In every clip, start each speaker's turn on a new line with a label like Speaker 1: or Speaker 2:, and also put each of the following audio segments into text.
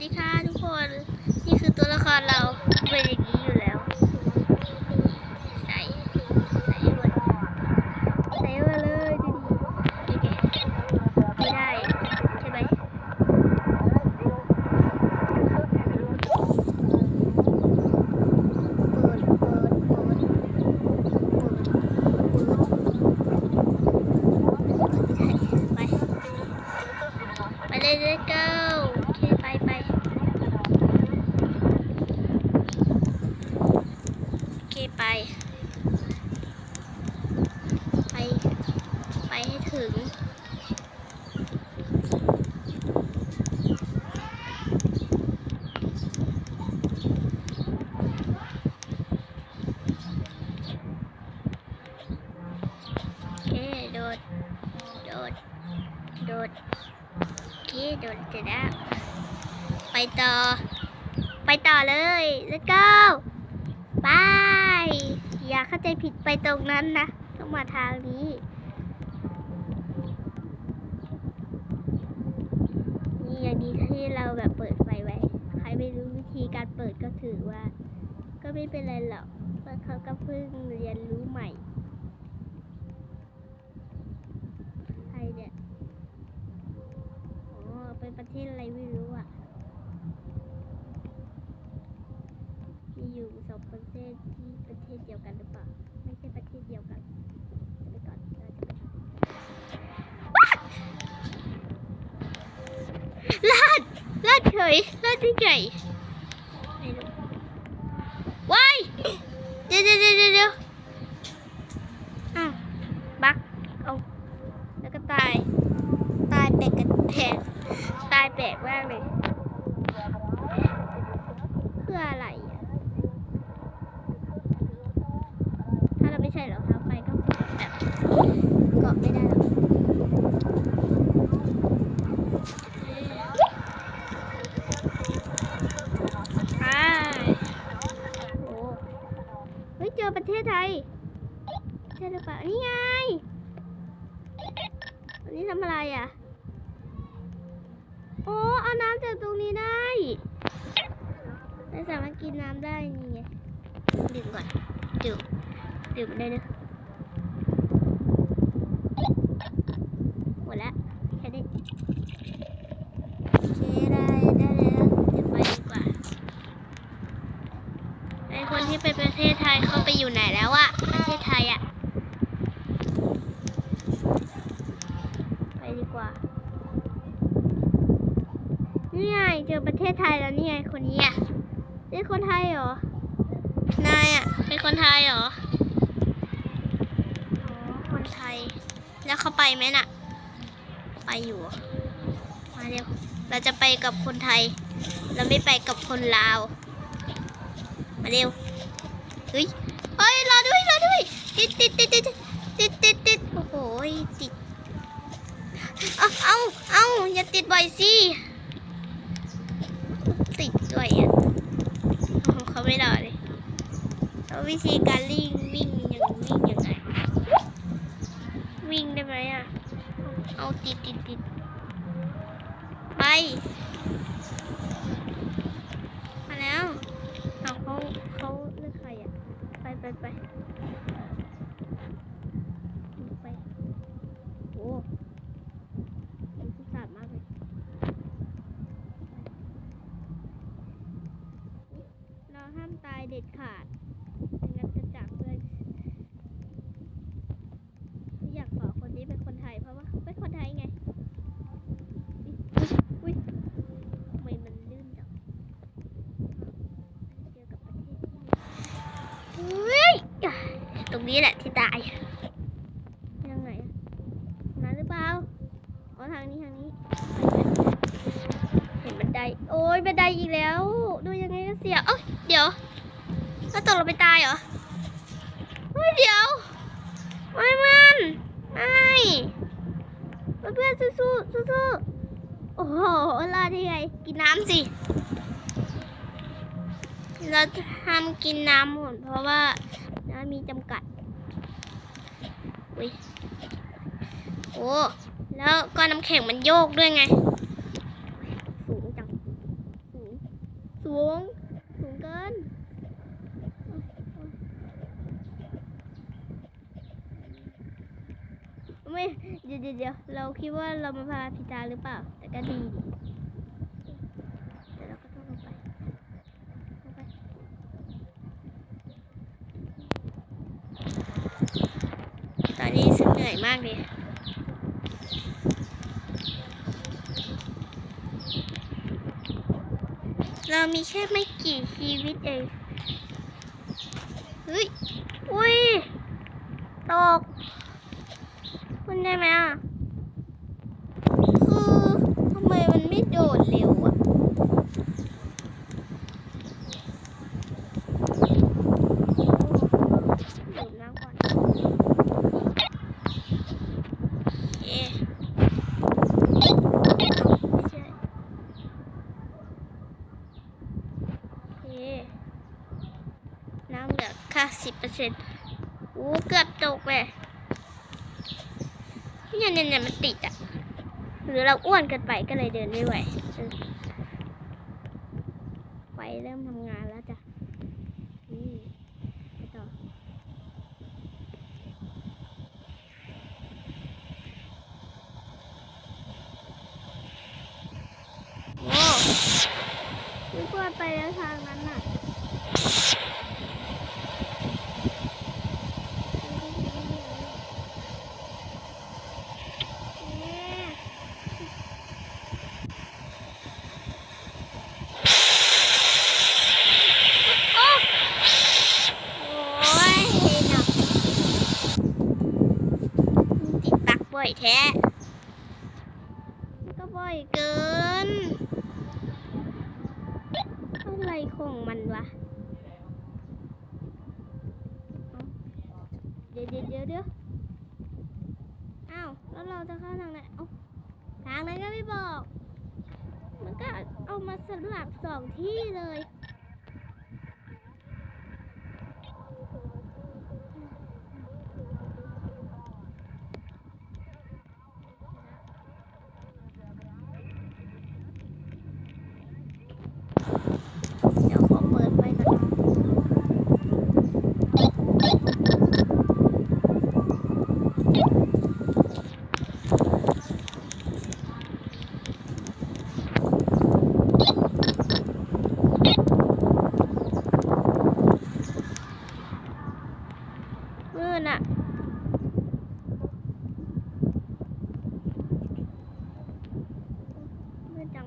Speaker 1: ดีค่ะทุกคน นี่คือตัวละครเราเป็นอย่างนี้อยู่แล้ว ใส่ ใส่ให้หมดใส่มาเลยดูดิดูดิไม่ได้ ใช่ไหมเปิดเปิดเปิดเปิดเปิดไป ไปเลยเลยเก้าโอเคไปไปโอเคไป ไป ไปให้ถึง โอเค โดด โดด โดด โอเคโดดเสร็จแล้ว ไปต่อ ไปต่อเลย let's go ไป อย่าเข้าใจผิดไปตรงนั้นนะ ต้องมาทางนี้ นี่อย่างนี้ที่เราแบบเปิดไฟไว้ ใครไม่รู้วิธีการเปิดก็ถือว่า ก็ไม่เป็นไรหรอกเพราะเขาก็เพิ่งเรียนรู้ใหม่ ใครเนี่ย อ๋อเป็นประเทศอะไรไม่รู้อะ มีอยู่สองประเท ศที่ประเทศเดียวกันหรือเปล่า ไม่ใช่ประเทศเดียวกันจะไปก่อนเราจะไปก่อนว้าวลาดลาดเฉยลาดที่ไหนไม่รู้ว้ายเดี๋ยวเดี๋ยวเดี๋ยวเดี๋ยวอ้าวบักเอาแล้วก็ตาย ตายแปลกกันแผลตายแปลกมากเลย เพื่ออะไรอะ ถ้าเราไม่ใช่เหรอคะไฟก็แบบเกาะไม่ได้หรอกไปโอ้เฮ้ย เจอประเทศไทย ใช่หรือเปล่า นี่ไง อันนี้ทำอะไรอะ โอ้ เอาน้ำจากตรงนี้ได้ไม่สามารถกินน้ำ ได้นี่ไงดื่มก่อนดื่มดื่มได้เนอะหมดแล้วแค่นี้โอเคได้ได้แล้วเดี๋ยวไปดีกว่าไอคนที่ไปประเทศไทยเขาไปอยู่ไหนแล้วอะประเทศไทยอะไปดีกว่านี่ไงเจอประเทศไทยแล้วนี่ไงคนนี้อะ นี่คนไทยเหรอ นายอะ เป็นคนไทยเหรออ๋อคนไทย แล้วเขาไปไหมน่ะ ไปอยู่เหรอมาเร็ว เราจะไปกับคนไทย เราไม่ไปกับคนลาว มาเร็ว เฮ้ย เฮ้ย รอด้วย รอด้วย ติดติดติดติดติดติดติดโอ้โห ติด เอาเอาเอาอย่าติดบ่อยสิ ติดด้วยอะโอ้โห เขาไม่รอเลยแล้ววิธีการวิ่งวิ่งยังวิ่งยังไง วิ่งได้ไหมอะ เอาติดติดติดไป มาแล้วเอาเขาเขาเลือกใครอะ ไปไปไป โอ้มันสุสานมากเลย เราห้าม ตายเด็ดขาดไม่งั้นจะจากเพื่อนอยากขอคนนี้เป็นคนไทยเพราะว่าเป็นคนไทยไงอุ๊ยทำไมมันลื่นจังเจอกับประเทศที่เฮ้ยตรงนี้แหละที่ตายยังไงมาหรือเปล่าอ๋อทางนี้ทางนี้เห็นบันไดโอ้ยบันไดอีกแล้ว ดูยังไงก็เสียเอ้ยเดี๋ยว แล้วตกลงไปตายเหรอเฮ้ยเดี๋ยวไม่มันไม่เพื่อนๆสู้ๆสู้โอ้โหรอดได้ไงกินน้ำสิ เราห้ามกินน้ำหมดเพราะว่าน้ำมีจำกัดอุ้ยโอ้แล้วก็น้ำแข็งมันโยกด้วยไง สูงจัง สูสูง สูงเกิน ไม่เดี๋ยวเดี๋ยวเราคิดว่าเรามาพาพิจาหรือเปล่า แต่ก็ดีดีเดี๋ยวเราก็ต้องลงไปลงไปตอนนี้ฉันเหนื่อยมากเลยเรามีแค่ไม่กี่ชีวิตเองเฮ้ย อุ้ย ตก คุณได้ไหมอะ คือทำไมมันไม่โดดเร็วอะโดดน้ำก่อนเอ๊ะไม่ใช่เอ๊ะน้ำเหลือแค่สิบเปอร์เซ็นต์โอ้เกือบตกเลย เนี่ยเนี่ยมันติดอะ หรือเราอ้วนเกินไปก็เลยเดินไม่ไหวไฟเริ่มทำงานแล้วจ้ะนี่ไปต่อ โอ้นึกว่าไปแล้วทางนั้นน่ะ โอ้ยหนักติดปักบ่อย แท้ก็บ่อยเกิน อะไรของมันวะเดี๋ยวเดี๋ยวเดี๋ยวเดี๋ยวอ้าว แล้วเราจะเข้าทางไหนเอาทางนั้นก็ไม่บอก มันก็เอามาสลับสองที่เลย เดี๋ยวขอเปิดไฟก่อนมืดอะ มืดจัง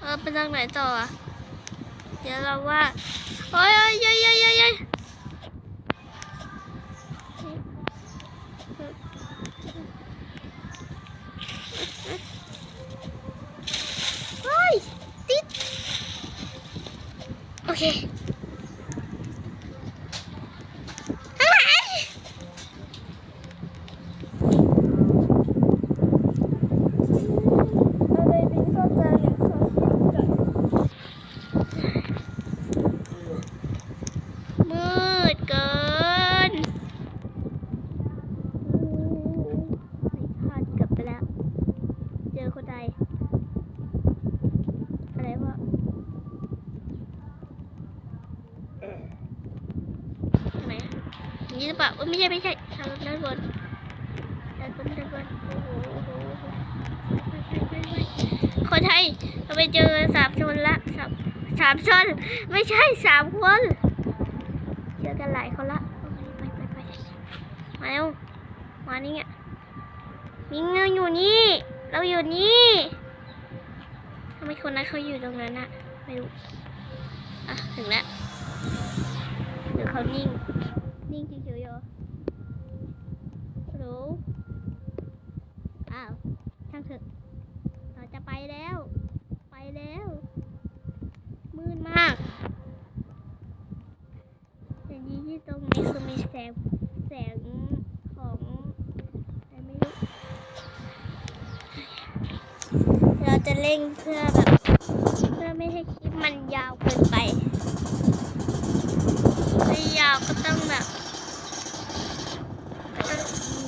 Speaker 1: เออ ไปทางไหนต่ออะเดี๋ยวเราว่าโอ้ยโอ้ยย้ยย้ยเย้ยเย้ยเฮ้ย ติด โอเคข้างหลังเราเลยบินเข้าใจอย่างเขาคิดกันมืดเกินพลาดเกือบไปแล้ว เจอคนใดอะไรวะเอ่อทำไมอะ อย่างนี้หรือเปล่าไม่ใช่ไม่ใช่ทางด้านบนด้านบนด้านบนโอ้โหโอ้โหโอ้โหไปไปไปไปคนไทยเราไปเจอสามชนละสามสามชนไม่ใช่สามคนเจอกันหลายคนละไปไปไปมาเร็วมานี่อะมิงเราอยู่นี่ เราอยู่นี่ทำไมคนนั้นเขาอยู่ตรงนั้นอะไม่รู้ อะ ถึงแล้วหรือเขานิ่งเฉยๆเหรอฮัลโหลอ้าว ช่างเถอะ เราจะไปแล้ว ไปแล้ว มืดมากแต่ดีที่ตรงนี้คือมีแสง แสงของอะไรไม่รู้ เรา จะเร่งเพื่อแบบเพื่อไม่ให้คลิปมันยาวเกินไปถ้ายาวก็ต้องแบบ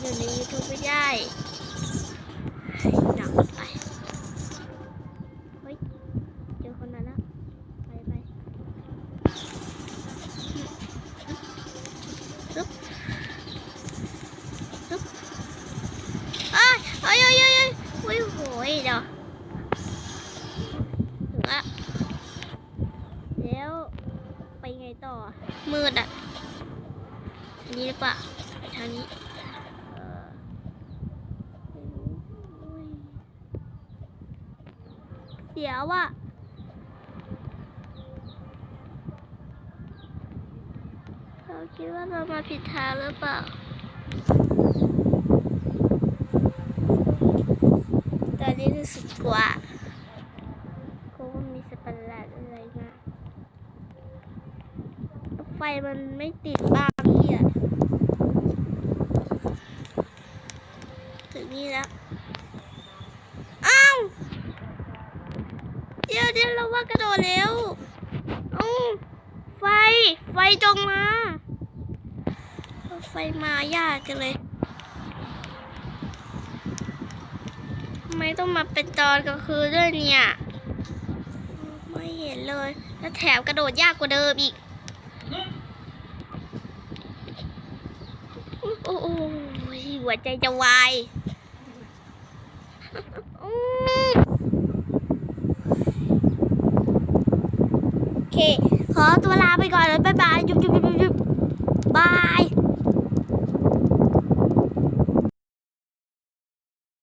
Speaker 1: อยู่ใน YouTube ไม่ได้หนักไป เฮ้ย เจอคนนั้นแล้ว ไปไปฮึบฮึบเอ้ยเอ้ยเอ้ยเอ้ยเอ้ยโอ้ยโหยเดี๋ยวถึงละแล้วไปไงต่อ มืดอะ อันนี้หรือเปล่าทางนี้เอ่อไม่รู้โอ้ยเดี๋ยวอะเราคิดว่าเรามาผิดทางหรือเปล่าตอนนี้รู้สึกกลัวกลัวว่ามีสัตว์ประหลาดอะไรมา ไฟมันไม่ติดบ้างพี่อะถึงนี่แล้ว อ้าวเดี๋ยวเดี๋ยวเราว่ากระโดดเร็วอ้าไฟ ไฟจงมา ไฟมายากกันเลยทำไมต้องมาเป็นตอนกลางคืนด้วยเนี่ย ไม่เห็นเลย แล้วแถมกระโดดยากกว่าเดิมอีก โอ้โห หัวใจจะวายโอเค ขอตัวลาไปก่อนแล้วบ๊ายบายจุ๊บจุ๊บจุ๊บ